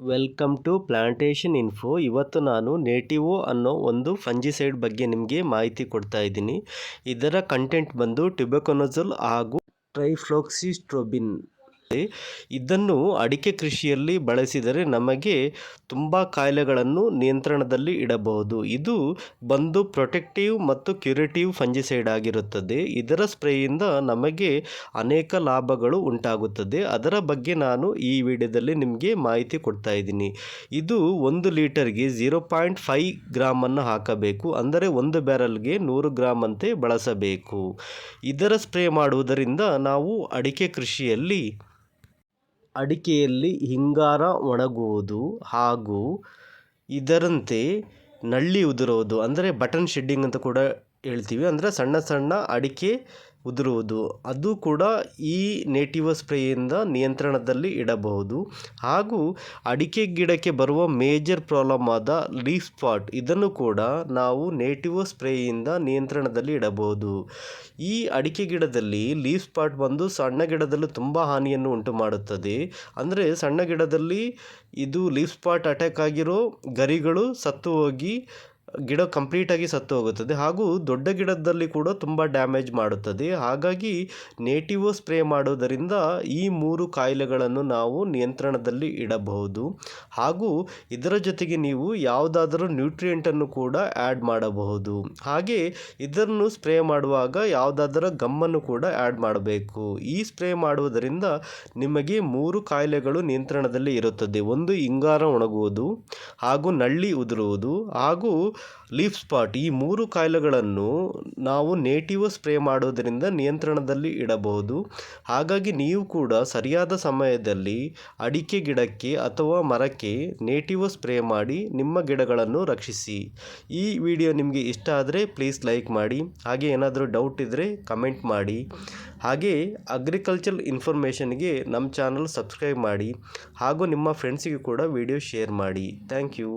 Welcome to plantation info. ಇವತ್ತು ನಾನು ನೇಟಿವೋ ಅನ್ನೋ ಒಂದು ಫಂಜಿಸೈಡ್ ಬಗ್ಗೆ ನಿಮಗೆ ಮಾಹಿತಿ ಕೊಡ್ತಾ ಇದ್ದೀನಿ. ಇದರ ಕಂಟೆಂಟ್ ಬಂದು ಟ್ಯುಬೆಕೊನಜಲ್ ಹಾಗೂ ಟ್ರೈಫ್ಲೋಕ್ಸಿಸ್ಟ್ರೋಬಿನ್. ಇದನ್ನು ಅಡಿಕೆ ಕೃಷಿಯಲ್ಲಿ ಬಳಸಿದರೆ ನಮಗೆ ತುಂಬ ಕಾಯಿಲೆಗಳನ್ನು ನಿಯಂತ್ರಣದಲ್ಲಿ ಇಡಬಹುದು. ಇದು ಬಂದು ಪ್ರೊಟೆಕ್ಟಿವ್ ಮತ್ತು ಕ್ಯೂರೇಟಿವ್ ಫಂಜಿಸೈಡ್ ಆಗಿರುತ್ತದೆ. ಇದರ ಸ್ಪ್ರೇಯಿಂದ ನಮಗೆ ಅನೇಕ ಲಾಭಗಳು ಉಂಟಾಗುತ್ತದೆ. ಅದರ ಬಗ್ಗೆ ನಾನು ಈ ವಿಡಿಯೋದಲ್ಲಿ ನಿಮಗೆ ಮಾಹಿತಿ ಕೊಡ್ತಾ ಇದ್ದೀನಿ. ಇದು ಒಂದು ಲೀಟರ್ಗೆ ಝೀರೋ ಪಾಯಿಂಟ್ ಫೈ ಗ್ರಾಮನ್ನು ಹಾಕಬೇಕು. ಅಂದರೆ ಒಂದು ಬ್ಯಾರಲ್ಗೆ ನೂರು ಗ್ರಾಮ್ ಅಂತೆ ಬಳಸಬೇಕು. ಇದರ ಸ್ಪ್ರೇ ಮಾಡುವುದರಿಂದ ನಾವು ಅಡಿಕೆ ಕೃಷಿಯಲ್ಲಿ ಅಡಿಕೆಯಲ್ಲಿ ಹಿಂಗಾರ ಒಣಗುವುದು ಹಾಗೂ ಇದರಂತೆ ನಳ್ಳಿ ಉದುರುವುದು ಅಂದರೆ ಬಟನ್ ಶೆಡ್ಡಿಂಗ್ ಅಂತ ಕೂಡ ಹೇಳ್ತೀವಿ ಅಂದರೆ ಸಣ್ಣ ಸಣ್ಣ ಅಡಿಕೆ ಉದುರುವುದು. ಅದು ಕೂಡ ಈ ನೇಟಿವ ಸ್ಪ್ರೇಯಿಂದ ನಿಯಂತ್ರಣದಲ್ಲಿ ಇಡಬಹುದು. ಹಾಗೂ ಅಡಿಕೆ ಗಿಡಕ್ಕೆ ಬರುವ ಮೇಜರ್ ಪ್ರಾಬ್ಲಮ್ ಆದ ಲೀಫ್ ಸ್ಪಾಟ್, ಇದನ್ನು ಕೂಡ ನಾವು ನೇಟಿವ ಸ್ಪ್ರೇಯಿಂದ ನಿಯಂತ್ರಣದಲ್ಲಿ ಇಡಬಹುದು. ಈ ಅಡಿಕೆ ಗಿಡದಲ್ಲಿ ಲೀಫ್ ಸ್ಪಾಟ್ ಬಂದು ಸಣ್ಣ ಗಿಡದಲ್ಲೂ ತುಂಬ ಹಾನಿಯನ್ನು ಉಂಟು ಮಾಡುತ್ತದೆ ಅಂದರೆ ಸಣ್ಣ ಗಿಡದಲ್ಲಿ ಇದು ಲೀಫ್ ಸ್ಪಾಟ್ ಅಟ್ಯಾಕ್ ಆಗಿರೋ ಗರಿಗಳು ಸತ್ತು ಹೋಗಿ ಗಿಡ ಕಂಪ್ಲೀಟಾಗಿ ಸತ್ತು ಹೋಗುತ್ತದೆ. ಹಾಗೂ ದೊಡ್ಡ ಗಿಡದಲ್ಲಿ ಕೂಡ ತುಂಬ ಡ್ಯಾಮೇಜ್ ಮಾಡುತ್ತದೆ. ಹಾಗಾಗಿ ನೇಟಿವೋ ಸ್ಪ್ರೇ ಮಾಡೋದರಿಂದ ಈ ಮೂರು ಕಾಯಿಲೆಗಳನ್ನು ನಾವು ನಿಯಂತ್ರಣದಲ್ಲಿ ಇಡಬಹುದು. ಹಾಗೂ ಇದರ ಜೊತೆಗೆ ನೀವು ಯಾವುದಾದರೂ ನ್ಯೂಟ್ರಿಯೆಂಟನ್ನು ಕೂಡ ಆ್ಯಡ್ ಮಾಡಬಹುದು. ಹಾಗೆ ಇದನ್ನು ಸ್ಪ್ರೇ ಮಾಡುವಾಗ ಯಾವುದಾದರ ಗಮ್ಮನ್ನು ಕೂಡ ಆ್ಯಡ್ ಮಾಡಬೇಕು. ಈ ಸ್ಪ್ರೇ ಮಾಡುವುದರಿಂದ ನಿಮಗೆ ಮೂರು ಕಾಯಿಲೆಗಳು ನಿಯಂತ್ರಣದಲ್ಲಿ ಇರುತ್ತದೆ. ಒಂದು ಇಂಗಾರ ಒಣಗುವುದು, ಹಾಗೂ ನಳ್ಳಿ ಉದುರುವುದು, ಹಾಗೂ ಲೀಫ್ ಸ್ಪಾಟ್ ಈ ಮೂರು ಕಾಯಿಲೆಗಳನ್ನು ನಾವು ನೇಟಿವ್ ಸ್ಪ್ರೇ ಮಾಡೋದರಿಂದ ನಿಯಂತ್ರಣದಲ್ಲಿ ಇಡಬಹುದು. ಹಾಗಾಗಿ ನೀವು ಕೂಡ ಸರಿಯಾದ ಸಮಯದಲ್ಲಿ ಅಡಿಕೆ ಗಿಡಕ್ಕೆ ಅಥವಾ ಮರಕ್ಕೆ ನೇಟಿವ್ ಸ್ಪ್ರೇ ಮಾಡಿ ನಿಮ್ಮ ಗಿಡಗಳನ್ನು ರಕ್ಷಿಸಿ. ಈ ವಿಡಿಯೋ ನಿಮಗೆ ಇಷ್ಟ ಆದರೆ ಪ್ಲೀಸ್ ಲೈಕ್ ಮಾಡಿ. ಹಾಗೆ ಏನಾದರೂ ಡೌಟ್ ಇದ್ದರೆ ಕಮೆಂಟ್ ಮಾಡಿ. ಹಾಗೆ ಅಗ್ರಿಕಲ್ಚರ್ ಇನ್ಫಾರ್ಮೇಷನ್ಗೆ ನಮ್ಮ ಚಾನಲ್ ಸಬ್ಸ್ಕ್ರೈಬ್ ಮಾಡಿ. ಹಾಗೂ ನಿಮ್ಮ ಫ್ರೆಂಡ್ಸಿಗೆ ಕೂಡ ವಿಡಿಯೋ ಶೇರ್ ಮಾಡಿ. Thank you